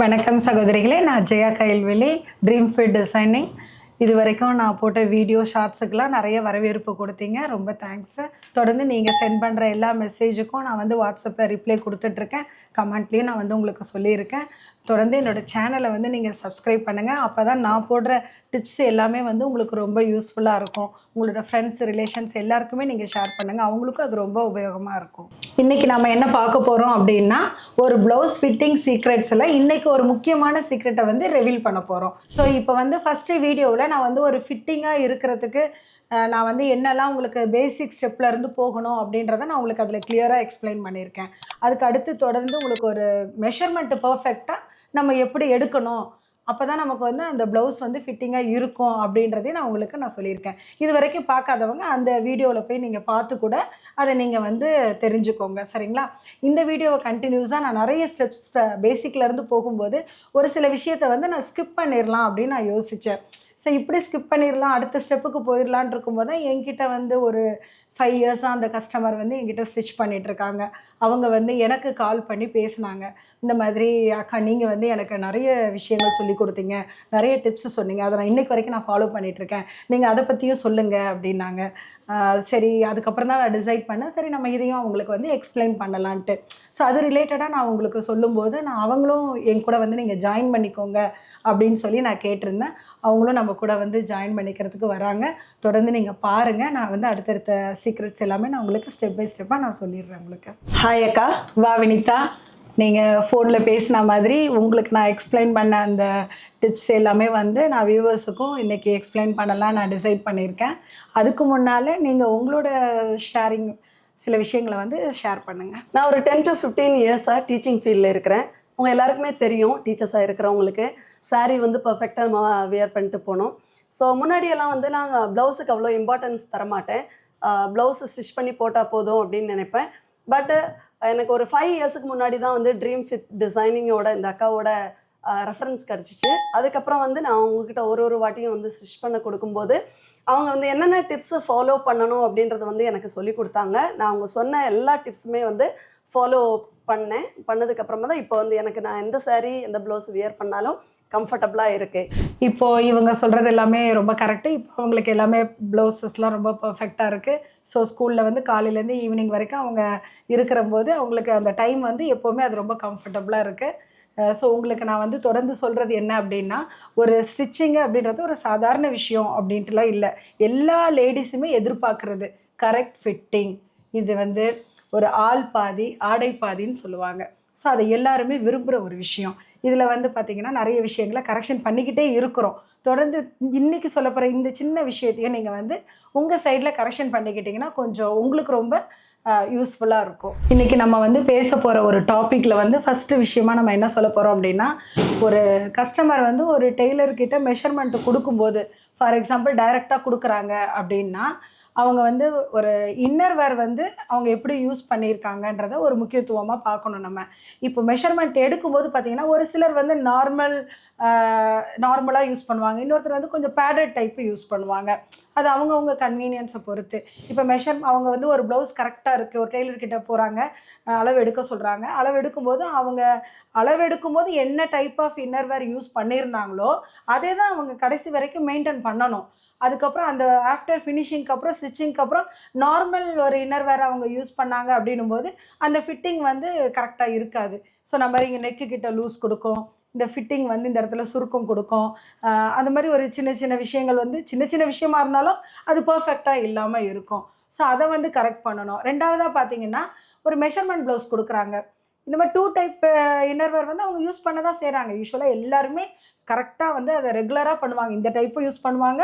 வணக்கம் சகோதரிகளே நான் ஜெயா கைல்வெளி ட்ரீம் ஃபிட் டிசைனிங் இது வரைக்கும் நான் போட்ட வீடியோ ஷார்ட்ஸுக்கெலாம் நிறைய வரவேற்பு கொடுத்தீங்க. ரொம்ப தேங்க்ஸு தொடர்ந்து நீங்கள் சென்ட் பண்ணுற எல்லா மெசேஜுக்கும் நான் வந்து வாட்ஸ்அப்பில் ரிப்ளை கொடுத்துட்ருக்கேன். கமெண்ட்லேயும் நான் வந்து உங்களுக்கு சொல்லியிருக்கேன். தொடர்ந்து என்னோடய சேனலை வந்து நீங்கள் சப்ஸ்கிரைப் பண்ணுங்கள் அப்போ தான் நான் போடுற டிப்ஸ் எல்லாமே வந்து உங்களுக்கு ரொம்ப யூஸ்ஃபுல்லாக இருக்கும். உங்களோட ஃப்ரெண்ட்ஸ் ரிலேஷன்ஸ் எல்லாருக்குமே நீங்கள் ஷேர் பண்ணுங்கள் அவங்களுக்கும் அது ரொம்ப உபயோகமாக இருக்கும். இன்றைக்கி நம்ம என்ன பார்க்க போகிறோம் அப்படின்னா ஒரு ப்ளவுஸ் ஃபிட்டிங் சீக்ரெட்ஸில் இன்றைக்கி ஒரு முக்கியமான சீக்ரெட்டை வந்து ரிவீல் பண்ண போகிறோம் ஸோ இப்போ வந்து ஃபஸ்ட்டு வீடியோவில் நான் வந்து ஒரு ஃபிட்டிங்காக இருக்கிறதுக்கு நான் வந்து என்னெல்லாம் உங்களுக்கு பேசிக் ஸ்டெப்லேருந்து போகணும் அப்படின்றத நான் உங்களுக்கு அதில் கிளியராக எக்ஸ்பிளைன் பண்ணியிருக்கேன். அதுக்கு அடுத்து தொடர்ந்து உங்களுக்கு ஒரு மெஷர்மெண்ட்டு பர்ஃபெக்டாக நம்ம எப்படி எடுக்கணும்? அப்போ தான் நமக்கு வந்து அந்த ப்ளவுஸ் வந்து ஃபிட்டிங்காக இருக்கும் அப்படின்றதையும் நான் உங்களுக்கு நான் சொல்லியிருக்கேன். இது வரைக்கும் பார்க்காதவங்க அந்த வீடியோவில் போய் நீங்கள் பார்த்து கூட அதை நீங்கள் வந்து தெரிஞ்சுக்கோங்க. சரிங்களா? இந்த வீடியோவை கண்டினியூஸாக நான் நிறைய ஸ்டெப்ஸ் பேசிக்லேருந்து போகும்போது ஒரு சில விஷயத்தை வந்து நான் ஸ்கிப் பண்ணிடலாம் அப்படின்னு நான் யோசித்தேன் ஸோ இப்படி ஸ்கிப் பண்ணிடலாம் அடுத்த ஸ்டெப்புக்கு போயிடலான் இருக்கும்போது தான் என்கிட்ட வந்து ஒரு ஃபைவ் இயர்ஸாக அந்த கஸ்டமர் வந்து என்கிட்ட ஸ்டிச் பண்ணிகிட்ருக்காங்க அவங்க வந்து எனக்கு கால் பண்ணி பேசினாங்க. இந்த மாதிரி அக்கா நீங்கள் வந்து எனக்கு நிறைய விஷயங்கள் சொல்லி கொடுத்தீங்க. நிறைய டிப்ஸ் சொன்னீங்க. அதை நான் இன்றைக்கு வரைக்கும் நான் ஃபாலோ பண்ணிகிட்ருக்கேன் நீங்கள் அதை பற்றியும் சொல்லுங்கள் அப்படின்னாங்க. சரி அதுக்கப்புறம் தான் நான் டிசைட் பண்ணேன். சரி நம்ம இதையும் அவங்களுக்கு வந்து எக்ஸ்பிளைன் பண்ணலான்ட்டு. ஸோ அது ரிலேட்டடாக நான் உங்களுக்கு சொல்லும்போது நான் அவங்களும் என் கூட வந்து நீங்கள் ஜாயின் பண்ணிக்கோங்க. அப்படின்னு சொல்லி நான் கேட்டிருந்தேன். அவங்களும் நம்ம கூட வந்து ஜாயின் பண்ணிக்கிறதுக்கு வராங்க. தொடர்ந்து நீங்கள் பாருங்கள் நான் வந்து அடுத்தடுத்த சீக்ரெட்ஸ் எல்லாமே நான் உங்களுக்கு ஸ்டெப் பை ஸ்டெப்பாக நான் சொல்லிடுறேன் உங்களுக்கு. ஹாய் அக்கா. வா வினிதா. நீங்கள் ஃபோனில் பேசின மாதிரி உங்களுக்கு நான் எக்ஸ்பிளைன் பண்ண அந்த டிப்ஸ் எல்லாமே வந்து நான் வியூவர்ஸுக்கும் இன்றைக்கி எக்ஸ்பிளைன் பண்ணலாம் நான் டிசைட் பண்ணியிருக்கேன். அதுக்கு முன்னால் நீங்கள் உங்களோட ஷேரிங் சில விஷயங்களை வந்து ஷேர் பண்ணுங்கள் நான் ஒரு டென் டு ஃபிஃப்டீன் இயர்ஸாக டீச்சிங் ஃபீல்டில் இருக்கிறேன். உங்கள் எல்லாருக்குமே தெரியும் டீச்சர்ஸாக இருக்கிறவங்களுக்கு. சாரீ வந்து பர்ஃபெக்டாக நம்ம வியர் பண்ணிட்டு போனோம். ஸோ முன்னாடியெல்லாம் வந்து நான் ப்ளவுஸுக்கு அவ்வளோ இம்பார்ட்டன்ஸ் தரமாட்டேன். ப்ளவுஸ் ஸ்டிச் பண்ணி போட்டால் போதும் அப்படின்னு நினைப்பேன். பட்டு எனக்கு ஒரு ஃபைவ் இயர்ஸுக்கு முன்னாடி தான் வந்து ட்ரீம் ஃபிட் டிசைனிங்கோட இந்த அக்காவோட ரெஃபரன்ஸ் கிடச்சிச்சு. அதுக்கப்புறம் வந்து நான் அவங்கக்கிட்ட ஒரு ஒரு வாட்டியும் வந்து ஸ்டிச் பண்ண கொடுக்கும்போது அவங்க வந்து என்னென்ன டிப்ஸை ஃபாலோ பண்ணணும் அப்படின்றது வந்து எனக்கு சொல்லி கொடுத்தாங்க. நான் அவங்க சொன்ன எல்லா டிப்ஸுமே வந்து ஃபாலோ பண்ணேன். பண்ணதுக்கப்புறமா தான் இப்போ வந்து எனக்கு நான் எந்த saree எந்த ப்ளவுஸ் வியர் பண்ணாலும் கம்ஃபர்டபுளாக இருக்குது இப்போ இவங்க சொல்கிறது எல்லாமே ரொம்ப கரெக்டு இப்போ அவங்களுக்கு எல்லாமே ப்ளவுசஸ்லாம் ரொம்ப பர்ஃபெக்டாக இருக்குது ஸோ ஸ்கூலில் வந்து காலையிலேருந்து ஈவினிங் வரைக்கும் அவங்க இருக்கிற போது அவங்களுக்கு அந்த டைம் வந்து எப்போவுமே அது ரொம்ப கம்ஃபர்டபுளாக இருக்குது ஸோ உங்களுக்கு நான் வந்து தொடர்ந்து சொல்கிறது என்ன அப்படின்னா ஒரு ஸ்டிச்சிங்கு அப்படின்றது ஒரு சாதாரண விஷயம் அப்படின்ட்டுலாம் இல்லை. எல்லா லேடிஸுமே எதிர்பார்க்குறது கரெக்ட் ஃபிட்டிங் இது வந்து ஒரு ஆள் பாதி ஆடை பாதின்னு சொல்லுவாங்க. ஸோ அதை எல்லாருமே விரும்புகிற ஒரு விஷயம். இதில் வந்து பார்த்திங்கன்னா நிறைய விஷயங்களை கரெக்ஷன் பண்ணிக்கிட்டே இருக்கிறோம். தொடர்ந்து இன்றைக்கி சொல்ல போகிற இந்த சின்ன விஷயத்தையும் நீங்கள் வந்து உங்கள் சைடில் கரெக்ஷன் பண்ணிக்கிட்டிங்கன்னா கொஞ்சம் உங்களுக்கு ரொம்ப யூஸ்ஃபுல்லாக இருக்கும். இன்றைக்கி நம்ம வந்து பேச போகிற ஒரு டாப்பிக்கில் வந்து ஃபஸ்ட்டு விஷயமா நம்ம என்ன சொல்ல போகிறோம் அப்படின்னா ஒரு கஸ்டமர் வந்து ஒரு டெய்லர்கிட்ட மெஷர்மெண்ட்டு கொடுக்கும்போது ஃபார் எக்ஸாம்பிள் டைரெக்டாக கொடுக்குறாங்க அப்படின்னா அவங்க வந்து ஒரு இன்னர்வேர் வந்து அவங்க எப்படி யூஸ் பண்ணியிருக்காங்கன்றத ஒரு முக்கியத்துவமாக பார்க்கணும் நம்ம. இப்போ மெஷர்மெண்ட் எடுக்கும்போது பார்த்தீங்கன்னா ஒரு சிலர் வந்து நார்மல் நார்மலாக யூஸ் பண்ணுவாங்க. இன்னொருத்தர் வந்து கொஞ்சம் பேடட் டைப்பு யூஸ் பண்ணுவாங்க. அது அவங்கவுங்க கன்வீனியன்ஸை பொறுத்து. இப்போ மெஷர் அவங்க வந்து ஒரு ப்ளவுஸ் கரெக்டாக இருக்குது ஒரு டெய்லர்கிட்ட போகிறாங்க அளவு எடுக்க சொல்கிறாங்க அளவு எடுக்கும்போது அவங்க அளவு எடுக்கும்போது என்ன டைப் ஆஃப் இன்னர்வேர் யூஸ் பண்ணியிருந்தாங்களோ அதே தான் அவங்க கடைசி வரைக்கும் மெயின்டைன் பண்ணணும். அதுக்கப்புறம் அந்த ஆஃப்டர் ஃபினிஷிங்க்கு அப்புறம் ஸ்டிச்சிங்க்கு அப்புறம் நார்மல் ஒரு இன்னர் வேர் அவங்க யூஸ் பண்ணாங்க அப்படின்னும் போது அந்த ஃபிட்டிங் வந்து கரெக்டாக இருக்காது. ஸோ நம்ம இங்கே நெக்கு கிட்ட லூஸ் கொடுக்கும் இந்த ஃபிட்டிங் வந்து இந்த இடத்துல சுருக்கம் கொடுக்கும் அந்த மாதிரி ஒரு சின்ன சின்ன விஷயங்கள் வந்து சின்ன சின்ன விஷயமா இருந்தாலும் அது பர்ஃபெக்டாக இல்லாமல் இருக்கும். ஸோ அதை வந்து கரெக்ட் பண்ணணும். ரெண்டாவதாக பார்த்தீங்கன்னா ஒரு மெஷர்மெண்ட் ப்ளவுஸ் கொடுக்குறாங்க. இந்த மாதிரி டூ டைப் இன்னர்வேர் வந்து அவங்க யூஸ் பண்ண தான் செய்கிறாங்க யூஸ்வலாக எல்லாருமே கரெக்டாக வந்து அதை ரெகுலராக பண்ணுவாங்க. இந்த டைப்பும் யூஸ் பண்ணுவாங்க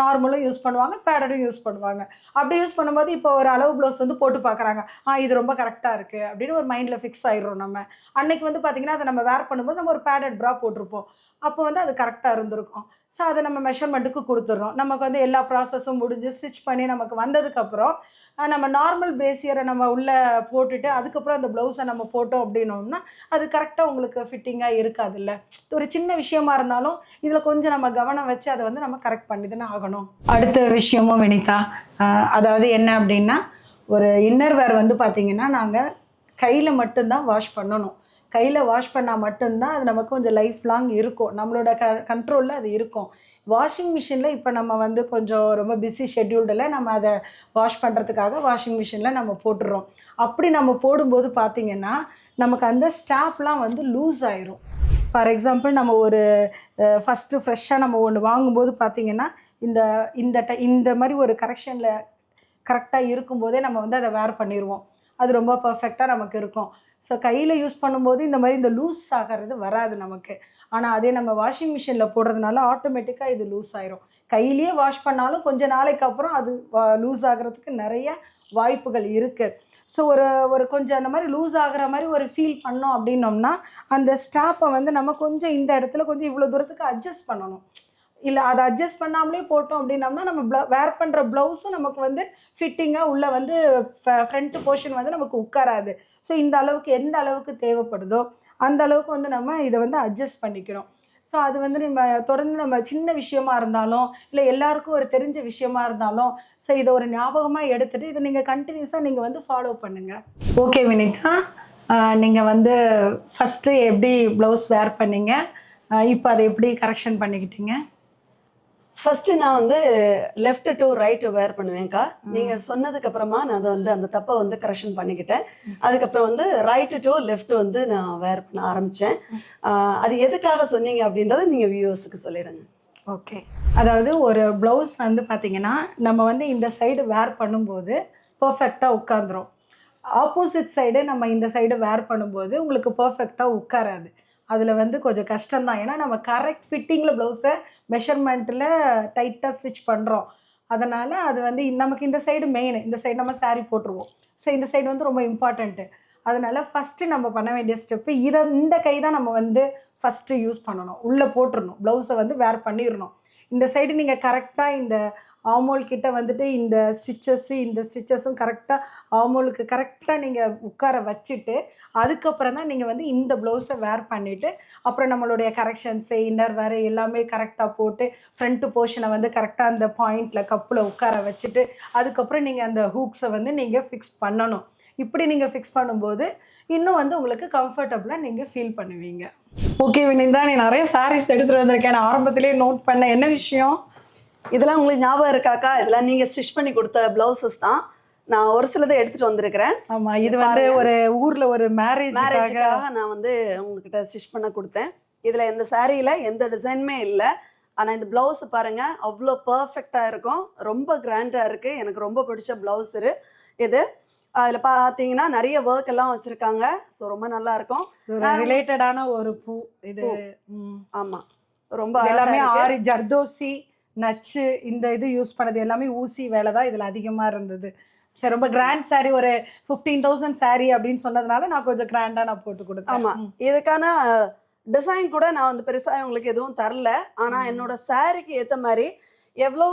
நார்மலும் யூஸ் பண்ணுவாங்க பேடடும் யூஸ் பண்ணுவாங்க. அப்படி யூஸ் பண்ணும்போது இப்போ ஒரு அளவு ப்ளவுஸ் வந்து போட்டு பார்க்குறாங்க. ஆ இது ரொம்ப கரெக்டாக இருக்குது அப்படின்னு ஒரு மைண்டில் ஃபிக்ஸ் ஆகிடுறோம் நம்ம. அன்னைக்கு வந்து பார்த்திங்கன்னா அதை நம்ம வேர் பண்ணும்போது நம்ம ஒரு பேடட் ப்ரா போட்டிருப்போம். அப்போ வந்து அது கரெக்டாக இருந்திருக்கும். ஸோ அதை நம்ம மெஷர்மெண்ட்டுக்கு கொடுத்துட்றோம் நமக்கு வந்து எல்லா ப்ராசஸும் முடிஞ்சு ஸ்டிச் பண்ணி நமக்கு வந்ததுக்கப்புறம் நம்ம நார்மல் பிரேசியரை நம்ம உள்ளே போட்டுட்டு அதுக்கப்புறம் அந்த ப்ளவுஸை நம்ம போட்டோம் அப்படின்னோம்னா அது கரெக்டாக உங்களுக்கு ஃபிட்டிங்காக இருக்காதுல்ல. ஒரு சின்ன விஷயமா இருந்தாலும் இதில் கொஞ்சம் நம்ம கவனம் வச்சு அதை வந்து நம்ம கரெக்ட் பண்ணி தானே ஆகணும். அடுத்த விஷயமும் வினிதா அதாவது என்ன அப்படின்னா ஒரு இன்னர் வேர் வந்து பார்த்திங்கன்னா நாங்கள் கையில் மட்டும்தான் வாஷ் பண்ணணும். கையில் வாஷ் பண்ணால் மட்டும்தான் அது நமக்கு கொஞ்சம் லைஃப் லாங் இருக்கும். நம்மளோட க கண்ட்ரோலில் அது இருக்கும். வாஷிங் மிஷினில் இப்போ நம்ம வந்து கொஞ்சம் ரொம்ப பிஸி ஷெட்யூல்டில் நம்ம அதை வாஷ் பண்ணுறதுக்காக வாஷிங் மிஷினில் நம்ம போட்டுடுறோம் அப்படி நம்ம போடும்போது பார்த்திங்கன்னா நமக்கு அந்த ஸ்டாப்லாம் வந்து லூஸ் ஆயிரும். ஃபார் எக்ஸாம்பிள் நம்ம ஒரு ஃபஸ்ட்டு ஃப்ரெஷ்ஷாக நம்ம ஒன்று வாங்கும்போது பார்த்திங்கன்னா இந்த இந்த ட இந்த மாதிரி ஒரு கரெக்ஷனில் கரெக்டாக இருக்கும்போதே நம்ம வந்து அதை வேர் பண்ணிடுவோம் அது ரொம்ப பர்ஃபெக்டாக நமக்கு இருக்கும். ஸோ கையில் யூஸ் பண்ணும்போது இந்த மாதிரி இந்த லூஸ் ஆகிறது வராது நமக்கு. ஆனால் அதே நம்ம வாஷிங் மிஷினில் போடுறதுனால ஆட்டோமேட்டிக்காக இது லூஸ் ஆயிரும். கையிலேயே வாஷ் பண்ணாலும் கொஞ்ச நாளைக்கு அப்புறம் அது லூஸ் ஆகிறதுக்கு நிறைய வாய்ப்புகள் இருக்குது ஸோ ஒரு ஒரு கொஞ்சம் அந்த மாதிரி லூஸ் ஆகிற மாதிரி ஒரு ஃபீல் பண்ணோம் அப்படின்னோம்னா அந்த ஸ்டாப்பை வந்து நம்ம கொஞ்சம் இந்த இடத்துல கொஞ்சம் இவ்வளோ தூரத்துக்கு அட்ஜஸ்ட் பண்ணணும். இல்லை அதை அட்ஜஸ்ட் பண்ணாமலே போட்டோம் அப்படின்னோம்னா நம்ம ப்ள வேர் பண்ணுற ப்ளவுஸும் நமக்கு வந்து ஃபிட்டிங்காக உள்ளே வந்து ஃப்ரண்ட்டு போர்ஷன் வந்து நமக்கு உட்காராது. ஸோ இந்த அளவுக்கு எந்த அளவுக்கு தேவைப்படுதோ அந்த அளவுக்கு வந்து நம்ம இதை வந்து அட்ஜஸ்ட் பண்ணிக்கிறோம் ஸோ அது வந்து நம்ம தொடர்ந்து நம்ம சின்ன விஷயமா இருந்தாலும் இல்லை எல்லாருக்கும் ஒரு தெரிஞ்ச விஷயமா இருந்தாலும் ஸோ இதை ஒரு ஞாபகமாக எடுத்துகிட்டு இதை நீங்கள் கண்டினியூஸாக நீங்கள் வந்து ஃபாலோ பண்ணுங்கள் ஓகே வினிதா. நீங்கள் வந்து ஃபஸ்ட்டு எப்படி ப்ளவுஸ் வேர் பண்ணீங்க? இப்போ அதை எப்படி கரெக்ஷன் பண்ணிக்கிட்டீங்க? ஃபர்ஸ்ட் நான் வந்து லெஃப்ட் டு ரைட் வேர் பண்ணுவேன்க்கா. நீங்க சொன்னதுக்கு அப்புறமா நான் அதை வந்து அந்த தப்பை வந்து கரெக்ஷன் பண்ணிக்கிட்டேன். அதுக்கப்புறம் வந்து ரைட் டு லெஃப்ட் வந்து நான் வேர் பண்ண ஆரம்பிச்சேன். ஆஹ் அது எதுக்காக சொன்னீங்க அப்படின்றத நீங்க வியூவர்ஸுக்கு சொல்லிடுங்க. ஓகே அதாவது ஒரு ப்ளவுஸ் வந்து பார்த்தீங்கன்னா நம்ம வந்து இந்த சைடு வேர் பண்ணும்போது பர்ஃபெக்டாக உட்காந்துரும் ஆப்போசிட் சைடு நம்ம இந்த சைடு வேர் பண்ணும்போது உங்களுக்கு பர்ஃபெக்டாக உட்காராது. அதில் வந்து கொஞ்சம் கஷ்டம்தான். ஏன்னா நம்ம கரெக்ட் ஃபிட்டிங்கில் ப்ளவுஸை மெஷர்மெண்ட்டில் டைட்டாக ஸ்டிச் பண்ணுறோம் அதனால் அது வந்து நமக்கு இந்த சைடு மெயின் இந்த சைடு நம்ம சாரீ போட்டுருவோம். ஸோ இந்த சைடு வந்து ரொம்ப இம்பார்ட்டண்ட்டு அதனால் ஃபஸ்ட்டு நம்ம பண்ண வேண்டிய ஸ்டெப்பு இதை இந்த கை தான் நம்ம வந்து ஃபஸ்ட்டு யூஸ் பண்ணணும். உள்ளே போட்டுடணும் ப்ளவுஸை வந்து வேர் பண்ணிடணும். இந்த சைடு நீங்கள் கரெக்டாக இந்த ஆமோல் கிட்ட வந்துட்டு இந்த ஸ்டிச்சஸ்ஸு இந்த ஸ்டிச்சஸும் கரெக்டாக ஆமோலுக்கு கரெக்டாக நீங்கள் உட்கார வச்சுட்டு அதுக்கப்புறம் தான் நீங்கள் வந்து இந்த ப்ளவுஸை வேர் பண்ணிவிட்டு அப்புறம் நம்மளுடைய கரெக்ஷன்ஸு இன்னர் வேர் எல்லாமே கரெக்டாக போட்டு ஃப்ரண்ட்டு போர்ஷனை வந்து கரெக்டாக அந்த பாயிண்டில் கப்பில் உட்கார வச்சுட்டு அதுக்கப்புறம் நீங்கள் அந்த ஹூக்ஸை வந்து நீங்கள் ஃபிக்ஸ் பண்ணணும். இப்படி நீங்கள் ஃபிக்ஸ் பண்ணும்போது இன்னும் வந்து உங்களுக்கு கம்ஃபர்டபுளாக நீங்கள் ஃபீல் பண்ணுவீங்க. ஓகே வினிந்தா நீ நிறைய சாரீஸ் எடுத்துகிட்டு வந்திருக்கேன். நான் ஆரம்பத்திலே நோட் பண்ண என்ன விஷயம்? இதெல்லாம் உங்களுக்கு ஞாபகம் இருக்காக்கா? இதெல்லாம் நீங்க ஸ்டிச் பண்ணி கொடுத்த பிளவுசஸ் தான். நான் ஒரு சிலதை எடுத்துட்டு வந்திருக்கிறேன். ஆமாம் இது வந்து ஒரு ஊரில் ஒரு மேரேஜ் மேரேஜுக்காக நான் வந்து உங்ககிட்ட ஸ்டிச் பண்ண கொடுத்தேன். இதில் எந்த சாரியில் எந்த டிசைனுமே இல்லை. ஆனால் இந்த ப்ளவுஸ் பாருங்க அவ்வளோ பர்ஃபெக்டாக இருக்கும். ரொம்ப கிராண்டாக இருக்குது எனக்கு ரொம்ப பிடிச்ச ப்ளவுஸ் இது. அதில் பார்த்தீங்கன்னா நிறைய ஒர்க் எல்லாம் வச்சுருக்காங்க. ஸோ ரொம்ப நல்லா இருக்கும். ரிலேட்டடான ஒரு பூ. இது. ஆமாம் ரொம்ப எல்லாமே இருக்கு. ஆரி ஜர்தோசி நச்சு இந்த இது யூஸ் பண்ணது எல்லாமே ஊசி வேலை தான் இதில் அதிகமாக இருந்தது. சரி ரொம்ப கிராண்ட் saree ஒரு ஃபிஃப்டீன் தௌசண்ட் saree அப்படின்னு சொன்னதுனால நான் கொஞ்சம் கிராண்டாக நான் போட்டு கொடுத்தேன். ஆமாம் இதுக்கான டிசைன் கூட நான் வந்து பெருசாக உங்களுக்கு எதுவும் தரல. ஆனால் என்னோட சாரிக்கு ஏற்ற மாதிரி எவ்வளோ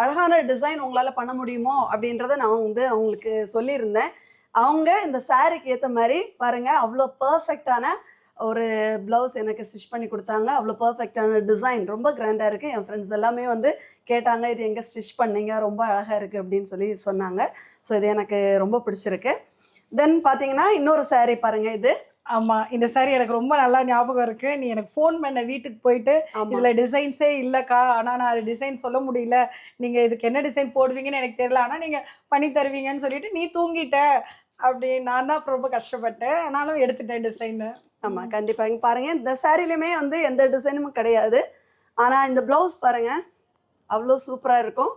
அழகான டிசைன் உங்களால் பண்ண முடியுமோ அப்படின்றத நான் வந்து அவங்களுக்கு சொல்லியிருந்தேன். அவங்க இந்த சாரிக்கு ஏற்ற மாதிரி பாருங்கள் அவ்வளோ பர்ஃபெக்டான ஒரு ப்ளவுஸ் எனக்கு ஸ்டிச் பண்ணி கொடுத்தாங்க. அவ்வளோ பர்ஃபெக்டான டிசைன் ரொம்ப கிராண்டாக இருக்குது என் ஃப்ரெண்ட்ஸ் எல்லாமே வந்து கேட்டாங்க இது எங்கே ஸ்டிச் பண்ணீங்க? ரொம்ப அழகாக இருக்குது அப்படின்னு சொல்லி சொன்னாங்க. ஸோ இது எனக்கு ரொம்ப பிடிச்சிருக்கு. தென் பார்த்தீங்கன்னா இன்னொரு saree பாருங்கள் இது. ஆமாம் இந்த saree எனக்கு ரொம்ப நல்லா ஞாபகம் இருக்கு. நீ எனக்கு ஃபோன் பண்ண வீட்டுக்கு போயிட்டு. இதில் டிசைன்ஸே இல்லைக்கா. ஆனால் நான் டிசைன் சொல்ல முடியல. நீங்கள் இதுக்கு என்ன டிசைன் போடுவீங்கன்னு எனக்கு தெரியல. ஆனால் நீங்கள் பண்ணி தருவீங்கன்னு சொல்லிட்டு நீ தூங்கிட்ட. அப்படி நான் தான் ரொம்ப கஷ்டப்பட்டேன் ஆனாலும் எடுத்துட்டேன் டிசைனு ஆமாம் கண்டிப்பாக இங்கே பாருங்கள் இந்த சாரிலையுமே வந்து எந்த டிசைனும் கிடையாது. ஆனால் இந்த ப்ளவுஸ் பாருங்கள் அவ்வளோ சூப்பராக இருக்கும்.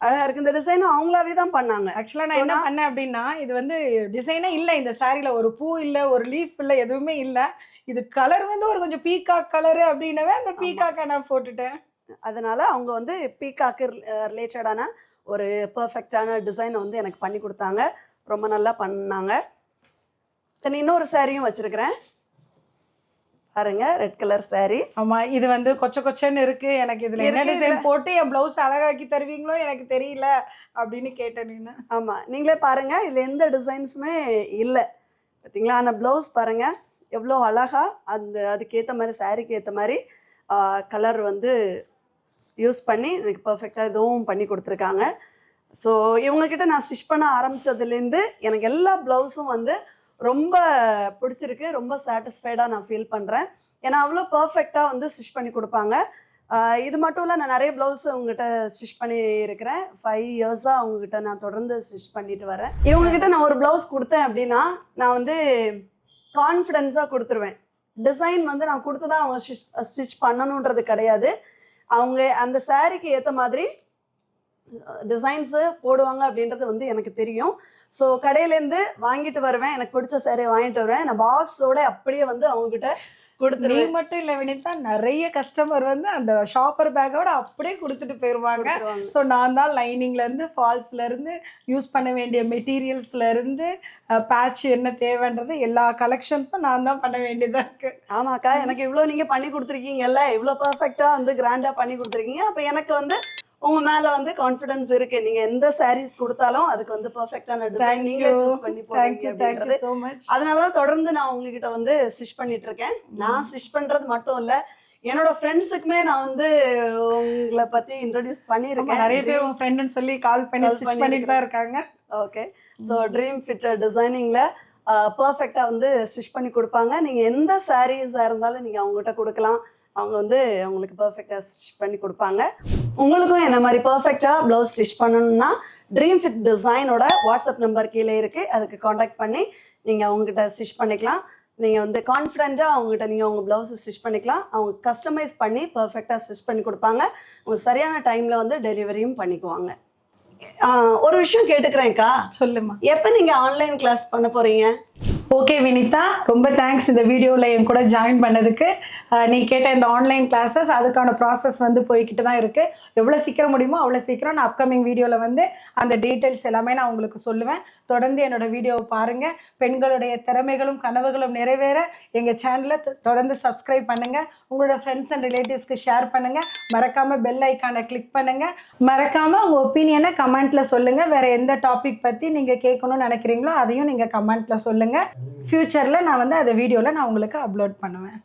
அழகாக இருக்குது இந்த டிசைனும் அவங்களாவே தான் பண்ணாங்க. ஆக்சுவலாக நான் என்ன பண்ணேன் அப்படின்னா இது வந்து டிசைனே இல்லை. இந்த சாரியில் ஒரு பூ இல்லை ஒரு லீஃப் இல்லை எதுவுமே இல்லை. இது கலர் வந்து ஒரு கொஞ்சம் பீகாக் கலரு அப்படின்னவே அந்த பீகாக்கை நான் போட்டுட்டேன். அதனால் அவங்க வந்து பீகாக்கு ரிலேட்டடான ஒரு பர்ஃபெக்டான டிசைனை வந்து எனக்கு பண்ணி கொடுத்தாங்க. ரொம்ப நல்லா பண்ணாங்க. தென் இன்னொரு சாரியும் வச்சுருக்கிறேன். பாருங்க ரெட் கலர் saree. ஆமாம் இது வந்து கொச்ச கொச்சன்னு இருக்கு. எனக்கு இதில் என்ன டிசைன் போட்டு என் ப்ளவுஸ் அழகாக்கி தருவீங்களோ எனக்கு தெரியல அப்படின்னு கேட்டேன் ஆமாம் நீங்களே பாருங்கள் இதில் எந்த டிசைன்ஸுமே இல்லை. பார்த்தீங்களா ஆனால் ப்ளவுஸ் பாருங்கள் எவ்வளோ அழகா அந்த அதுக்கேற்ற மாதிரி சாரீக்கு ஏற்ற மாதிரி கலர் வந்து யூஸ் பண்ணி எனக்கு பர்ஃபெக்டாக இதுவும் பண்ணி கொடுத்துருக்காங்க. ஸோ இவங்கக்கிட்ட நான் ஸ்டிச் பண்ண ஆரம்பித்ததுலேருந்து எனக்கு எல்லா ப்ளவுஸும் வந்து ரொம்ப பிடிச்சிருக்கு. ரொம்ப சாட்டிஸ்ஃபைடாக நான் ஃபீல் பண்ணுறேன் ஏன்னா அவ்வளோ பர்ஃபெக்டாக வந்து ஸ்டிச் பண்ணி கொடுப்பாங்க. இது மட்டும் இல்லை நான் நிறைய ப்ளவுஸ் அவங்ககிட்ட ஸ்டிச் பண்ணி இருக்கிறேன். ஃபைவ் இயர்ஸாக அவங்ககிட்ட நான் தொடர்ந்து ஸ்டிச் பண்ணிட்டு வரேன். இவங்ககிட்ட நான் ஒரு ப்ளவுஸ் கொடுத்தேன் அப்படின்னா நான் வந்து கான்ஃபிடென்ஸாக கொடுத்துருவேன். டிசைன் வந்து நான் கொடுத்து தான் அவங்க ஸ்டிச் ஸ்டிச் பண்ணணுன்றது கிடையாது. அவங்க அந்த சாரீக்கு ஏற்ற மாதிரி டிசைன்ஸு போடுவாங்க அப்படின்றது வந்து எனக்கு தெரியும். ஸோ கடையிலேருந்து வாங்கிட்டு வருவேன். எனக்கு பிடிச்ச saree வாங்கிட்டு வருவேன். நான் பாக்ஸோட அப்படியே வந்து அவங்ககிட்ட நீ கொடுத்துருவேன் மட்டும் இல்லை வினிதா நிறைய கஸ்டமர் வந்து அந்த ஷாப்பர் பேக்கோட அப்படியே கொடுத்துட்டு போயிடுவாங்க. ஸோ நான் தான் லைனிங்லேருந்து ஃபால்ஸ்லேருந்து யூஸ் பண்ண வேண்டிய மெட்டீரியல்ஸ்லேருந்து பேட்ச் என்ன தேவைன்றது எல்லா கலெக்ஷன்ஸும் நான் தான் பண்ண வேண்டியதாக இருக்குது ஆமாக்கா எனக்கு இவ்வளோ நீங்கள் பண்ணி கொடுத்துருக்கீங்கல்ல. இவ்வளோ பர்ஃபெக்டாக வந்து கிராண்டாக பண்ணி கொடுத்துருக்கீங்க. அப்போ எனக்கு வந்து உங்கள் மேலே வந்து கான்ஃபிடன்ஸ் இருக்குது நீங்கள் எந்த sarees கொடுத்தாலும் அதுக்கு வந்து பர்ஃபெக்டான டிசைன் நீங்களே சூஸ் பண்ணி தேங்க்யூ தேங்க்யூ ஸோ மச் அதனால தான் தொடர்ந்து நான் உங்ககிட்ட வந்து ஸ்டிச் பண்ணிட்டு இருக்கேன். நான் ஸ்டிச் பண்றது மட்டும் இல்ல என்னோட ஃப்ரெண்ட்ஸுக்குமே நான் வந்து உங்களை பத்தி இன்ட்ரடியூஸ் பண்ணியிருக்கேன். நிறைய பேர் உன் ஃப்ரெண்டுன்னு சொல்லி கால் பண்ணி ஸ்டிச் பண்ணிட்டு தான் இருக்காங்க. ஓகே ஸோ ட்ரீம் ஃபிட்டர் டிசைனிங்கில் பர்ஃபெக்டாக வந்து ஸ்டிச் பண்ணி கொடுப்பாங்க. நீங்கள் எந்த சாரீஸாக இருந்தாலும் நீங்கள் அவங்ககிட்ட கொடுக்கலாம். அவங்க வந்து அவங்களுக்கு பர்ஃபெக்டாக ஸ்டிச் பண்ணி கொடுப்பாங்க. உங்களுக்கும் என்ன மாதிரி பர்ஃபெக்டாக ப்ளவுஸ் ஸ்டிச் பண்ணணும்னா ட்ரீம் ஃபிட் டிசைனோட வாட்ஸ்அப் நம்பர் கீழே இருக்குது அதுக்கு காண்டாக்ட் பண்ணி நீங்கள் அவங்ககிட்ட ஸ்டிச் பண்ணிக்கலாம். நீங்கள் வந்து கான்ஃபிடென்ட்டாக அவங்ககிட்ட நீங்கள் உங்கள் ப்ளவுஸை ஸ்டிச் பண்ணிக்கலாம். அவங்க கஸ்டமைஸ் பண்ணி பர்ஃபெக்டாக ஸ்டிச் பண்ணி கொடுப்பாங்க. உங்களுக்கு சரியான டைமில் வந்து டெலிவரியும் பண்ணிக்குவாங்க. ஒரு விஷயம் கேட்டுக்கிறேன்க்கா சொல்லுமா எப்போ நீங்கள் ஆன்லைன் கிளாஸ் பண்ண போகிறீங்க ஓகே வினிதா ரொம்ப தேங்க்ஸ் இந்த வீடியோவில் என் கூட ஜாயின் பண்ணதுக்கு. நீ கேட்ட இந்த ஆன்லைன் கிளாஸஸ் அதுக்கான ப்ராசஸ் வந்து போய்கிட்டு தான் இருக்குது எவ்வளோ சீக்கிரம் முடியுமோ அவ்வளோ சீக்கிரம் நான் அப்கமிங் வீடியோவில் வந்து அந்த டீட்டெயில்ஸ் எல்லாமே நான் உங்களுக்கு சொல்லுவேன். தொடர்ந்து என்னோட வீடியோவை பாருங்கள் பெண்களுடைய திறமைகளும் கனவுகளும் நிறைவேற. எங்கள் சேனலை தொடர்ந்து சப்ஸ்கிரைப் பண்ணுங்கள் உங்களோட ஃப்ரெண்ட்ஸ் அண்ட் ரிலேட்டிவ்ஸ்க்கு ஷேர் பண்ணுங்கள் மறக்காமல் பெல் ஐக்கானை கிளிக் பண்ணுங்கள் மறக்காமல் உங்கள் ஒப்பீனியனை கமெண்ட்டில் சொல்லுங்கள் வேறு எந்த டாபிக் பற்றி நீங்கள் கேட்கணும்னு நினைக்கிறீங்களோ அதையும் நீங்கள் கமெண்ட்டில் சொல்லுங்கள் ஃப்யூச்சரில் நான் வந்து அதை வீடியோவில் நான் உங்களுக்கு அப்லோட் பண்ணுவேன்.